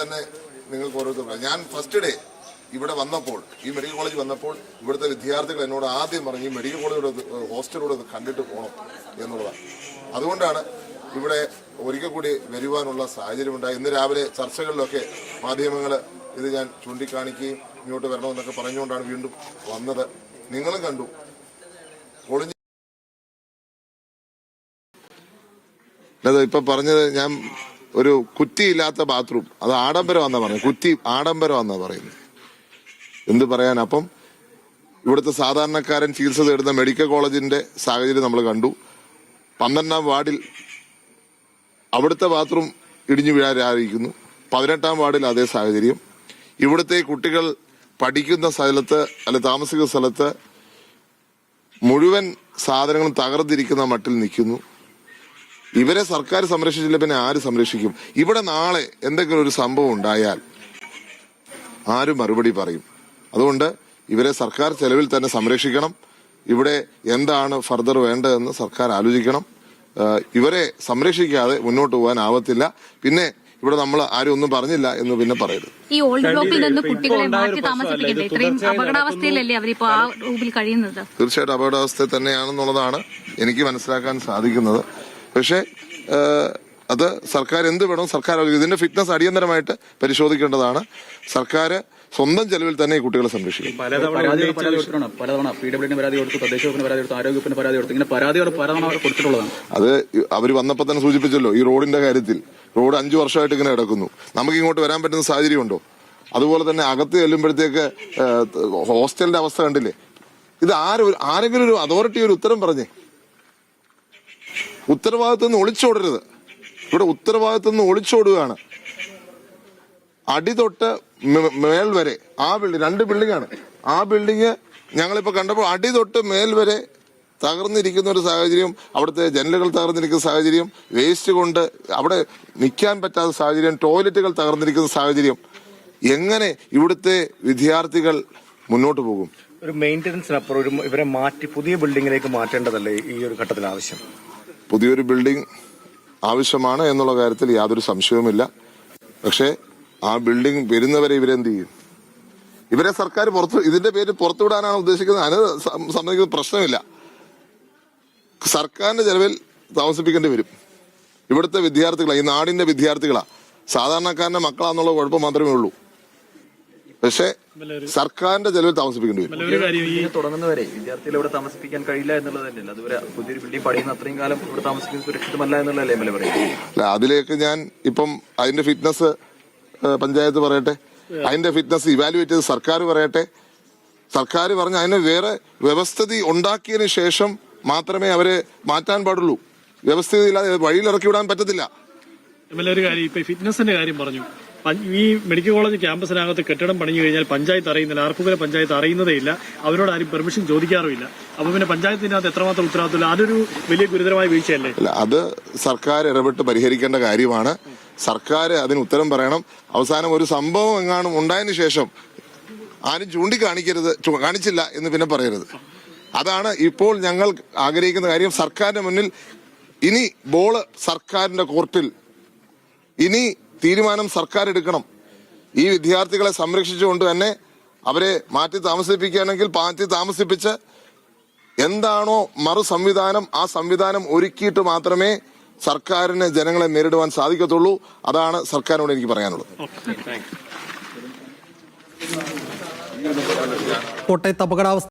തന്നെ നിങ്ങൾക്ക് ഓരോരുത്തർ. ഞാൻ ഫസ്റ്റ് ഡേ ഇവിടെ വന്നപ്പോൾ ഈ മെഡിക്കൽ കോളേജ് വന്നപ്പോൾ ഇവിടുത്തെ വിദ്യാർത്ഥികൾ എന്നോട് ആദ്യം പറഞ്ഞു ഈ മെഡിക്കൽ കോളേജിലൂടെ ഹോസ്റ്റലോട് ഒന്ന് കണ്ടിട്ട് പോകണം എന്നുള്ളതാണ് അതുകൊണ്ടാണ് ഇവിടെ ഒരിക്കൽ കൂടി വരുവാനുള്ള സാഹചര്യം ഉണ്ടായി. ഇന്ന് രാവിലെ ചർച്ചകളിലൊക്കെ മാധ്യമങ്ങൾ ഇത് ഞാൻ ചൂണ്ടിക്കാണിക്കുകയും ഇങ്ങോട്ട് വരണമെന്നൊക്കെ പറഞ്ഞുകൊണ്ടാണ് വീണ്ടും വന്നത്. നിങ്ങളും കണ്ടു. കൊളിഞ്ഞ അല്ലാതെ ഇപ്പൊ പറഞ്ഞത് ഞാൻ ഒരു കുറ്റിയില്ലാത്ത ബാത്റൂം അത് ആഡംബരമാണെന്നാ പറയുന്നത്. കുറ്റി ആഡംബരമാണെന്നാ പറയുന്നത്. എന്ത് പറയാൻ അപ്പം? ഇവിടുത്തെ സാധാരണക്കാരൻ ചികിത്സ തേടുന്ന മെഡിക്കൽ കോളേജിന്റെ സാഹചര്യം നമ്മൾ കണ്ടു. പന്ത്രണ്ടാം വാർഡിൽ അവിടുത്തെ ബാത്റൂം ഇടിഞ്ഞു വീഴാനിരിക്കുന്നു പതിനെട്ടാം വാർഡിൽ അതേ സാഹചര്യം. ഇവിടുത്തെ കുട്ടികൾ പഠിക്കുന്ന സ്ഥലത്ത് അല്ലെ താമസിക്കുന്ന സ്ഥലത്ത് മുഴുവൻ സാധനങ്ങളും തകർന്നിരിക്കുന്ന മട്ടിൽ നിൽക്കുന്നു. ഇവരെ സർക്കാർ സംരക്ഷിച്ചില്ല പിന്നെ ആര് സംരക്ഷിക്കും? ഇവിടെ നാളെ എന്തെങ്കിലും ഒരു സംഭവം ഉണ്ടായാൽ ആര് മറുപടി പറയും? അതുകൊണ്ട് ഇവരെ സർക്കാർ ചെലവിൽ തന്നെ സംരക്ഷിക്കണം. ഇവിടെ എന്താണ് ഫർദർ വേണ്ടതെന്ന് സർക്കാർ ആലോചിക്കണം. ഇവരെ സംരക്ഷിക്കാതെ മുന്നോട്ട് പോകാൻ ആവത്തില്ല. പിന്നെ ഇവിടെ നമ്മൾ ആരും ഒന്നും പറഞ്ഞില്ല എന്ന് പിന്നെ പറയരുത്. ഈ ഓൾഡ് ബ്ലോക്കിൽ നിന്ന് കുട്ടികളെ മാറ്റി താമസിപ്പിക്കുന്നത് താമസിപ്പിക്കണ്ടേ? ഇത്രയും അപകടാവസ്ഥയിലല്ലേ അവരിപ്പോ ആ റൂമിൽ കഴിയുന്നത്? തീർച്ചയായിട്ടും അപകടാവസ്ഥ തന്നെയാണെന്നുള്ളതാണ് എനിക്ക് മനസ്സിലാക്കാൻ സാധിക്കുന്നത്. പക്ഷേ അത് സർക്കാർ എന്ത് വേണം സർക്കാർ ഇതിന്റെ ഫിറ്റ്നസ് അടിയന്തരമായിട്ട് പരിശോധിക്കേണ്ടതാണ്. സർക്കാർ സ്വന്തം ചെലവിൽ തന്നെ ഈ കുട്ടികളെ സംരക്ഷിക്കും. പലതവണ പരാതി പി പരാതി കൊടുത്തു തദ്ദേശ വകുപ്പിന് പരാതി കൊടുത്തു ആരോഗ്യ വകുപ്പിന് പരാതി കൊടുത്തു. ഇങ്ങനെ പരാതികൾ പലതവണ അവർ കൊടുത്തിട്ടുള്ളതാണ്. അത് അവർ വന്നപ്പോൾ തന്നെ സൂചിപ്പിച്ചല്ലോ ഈ റോഡിന്റെ കാര്യത്തിൽ. റോഡ് അഞ്ചു വർഷമായിട്ട് ഇങ്ങനെ കിടക്കുന്നു. നമുക്ക് ഇങ്ങോട്ട് വരാൻ പറ്റുന്ന സാഹചര്യമുണ്ടോ? അതുപോലെ തന്നെ അകത്ത് ചെല്ലുമ്പോഴത്തേക്ക് ഹോസ്റ്റലിന്റെ അവസ്ഥ കണ്ടില്ലേ? ഇത് ആര് ആരെങ്കിലും ഒരു അതോറിറ്റി ഒരു ഉത്തരം പറഞ്ഞേ. ഉത്തരവാദിത്തം നിന്ന് ഒളിച്ചോടരുത്. ഇവിടെ ഉത്തരവാദിത്വം നിന്ന് ഒളിച്ചോടുകയാണ്. അടിതൊട്ട് മേൽ വരെ ആ ബിൽഡിംഗ് രണ്ട് ബിൽഡിംഗ് ആണ്. ആ ബിൽഡിംഗ് ഞങ്ങളിപ്പോ കണ്ടപ്പോൾ അടി തൊട്ട് മേൽ വരെ തകർന്നിരിക്കുന്ന ഒരു സാഹചര്യം അവിടുത്തെ ജനലുകൾ തകർന്നിരിക്കുന്ന സാഹചര്യം വേസ്റ്റ് കൊണ്ട് അവിടെ നിൽക്കാൻ പറ്റാത്ത സാഹചര്യം ടോയ്ലറ്റുകൾ തകർന്നിരിക്കുന്ന സാഹചര്യം. എങ്ങനെ ഇവിടുത്തെ വിദ്യാർത്ഥികൾ മുന്നോട്ട് പോകും? ഒരു മെയിന്റനൻസിനപ്പുറം ഒരു ഇവരെ മാറ്റി പുതിയ ബിൽഡിങ്ങിലേക്ക് മാറ്റേണ്ടതല്ലേ ഈ ഒരു ഘട്ടത്തിൽ ആവശ്യം പുതിയൊരു ബിൽഡിംഗ് ആവശ്യമാണ് എന്നുള്ള കാര്യത്തിൽ യാതൊരു സംശയവുമില്ല. പക്ഷേ ആ ബിൽഡിംഗ് വരുന്നവരെ ഇവരെന്ത് ചെയ്യും? ഇവരെ സർക്കാർ പുറത്ത് ഇതിന്റെ പേര് പുറത്തുവിടാനാണ് ഉദ്ദേശിക്കുന്നത്. അതിന് സം- സംബന്ധിക്കുന്ന പ്രശ്നമില്ല. സർക്കാരിന്റെ ചെലവിൽ താമസിപ്പിക്കേണ്ടി വരും. ഇവിടുത്തെ വിദ്യാർത്ഥികളാണ് ഈ നാടിന്റെ വിദ്യാർത്ഥികളാണ് സാധാരണക്കാരന്റെ മക്കളാന്നുള്ള കുഴപ്പം മാത്രമേ ഉള്ളൂ. പക്ഷേ സർക്കാരിന്റെ ചെലവിൽ താമസിപ്പിക്കേണ്ടി വരും. തുടങ്ങുന്നവരെ വിദ്യാർത്ഥികളെ ഇവിടെ താമസിപ്പിക്കാൻ കഴിയില്ല എന്നുള്ളത് തന്നെയല്ല അതുവരെ പുതിയൊരു ബിൽഡിംഗ് പണിയുന്ന അത്രയും കാലം ഇവിടെ താമസിക്കുന്നത് സുരക്ഷിതമല്ല എന്നുള്ളതല്ലേ എം എൽ അല്ല അതിലേക്ക് ഞാൻ ഇപ്പം അതിന്റെ ഫിറ്റ്നസ് പഞ്ചായത്ത് പറയട്ടെ അതിന്റെ ഫിറ്റ്നസ് ഇവാലുവേറ്റ് ചെയ്ത് സർക്കാർ പറയട്ടെ. സർക്കാർ പറഞ്ഞ അതിന് വേറെ വ്യവസ്ഥിതി ഉണ്ടാക്കിയതിന് ശേഷം മാത്രമേ അവരെ മാറ്റാൻ പാടുള്ളൂ. വ്യവസ്ഥിതി ഇല്ലാതെ വഴിയിൽ ഇറക്കി വിടാൻ പറ്റത്തില്ല. ഒരു കാര്യം ഇപ്പൊ ഫിറ്റ്നസിന്റെ കാര്യം പറഞ്ഞു. ഈ മെഡിക്കൽ കോളേജ് ക്യാമ്പസിനകത്ത് കെട്ടിടം പണിഞ്ഞു കഴിഞ്ഞാൽ പഞ്ചായത്ത് അറിയുന്നില്ല. ആർപ്പുകര പഞ്ചായത്ത് അറിയുന്നതേ ഇല്ല. അവരോട് ആരും പെർമിഷൻ ചോദിക്കാറുമില്ല. അപ്പൊ പിന്നെ പഞ്ചായത്തിനകത്ത് എത്രമാത്രം ഉത്തരവാദിത്തമില്ല അതൊരു വലിയ ഗുരുതരമായ വീഴ്ചയല്ലേ? അത് സർക്കാർ ഇടപെട്ട് പരിഹരിക്കേണ്ട കാര്യമാണ്. സർക്കാർ അതിന് ഉത്തരം പറയണം. അവസാനം ഒരു സംഭവം എങ്ങാനും ഉണ്ടായതിനു ശേഷം ആരും ചൂണ്ടിക്കാണിക്കരുത് കാണിച്ചില്ല എന്ന് പിന്നെ പറയരുത്. അതാണ് ഇപ്പോൾ ഞങ്ങൾ ആഗ്രഹിക്കുന്ന കാര്യം. സർക്കാരിന്റെ മുന്നിൽ ഇനി ബോൾ സർക്കാരിന്റെ കോർട്ടിൽ ഇനി തീരുമാനം സർക്കാർ എടുക്കണം ഈ വിദ്യാർത്ഥികളെ സംരക്ഷിച്ചുകൊണ്ട് തന്നെ അവരെ മാറ്റി താമസിപ്പിക്കുകയാണെങ്കിൽ മാറ്റി താമസിപ്പിച്ച് എന്താണോ മറു സംവിധാനം ആ സംവിധാനം ഒരുക്കിയിട്ട് മാത്രമേ സർക്കാരിന് ജനങ്ങളെ നേരിടുവാൻ സാധിക്കത്തുള്ളൂ. അതാണ് സർക്കാരിനോട് എനിക്ക് പറയാനുള്ളത്. കോട്ടയത്ത് അപകടാവസ്ഥ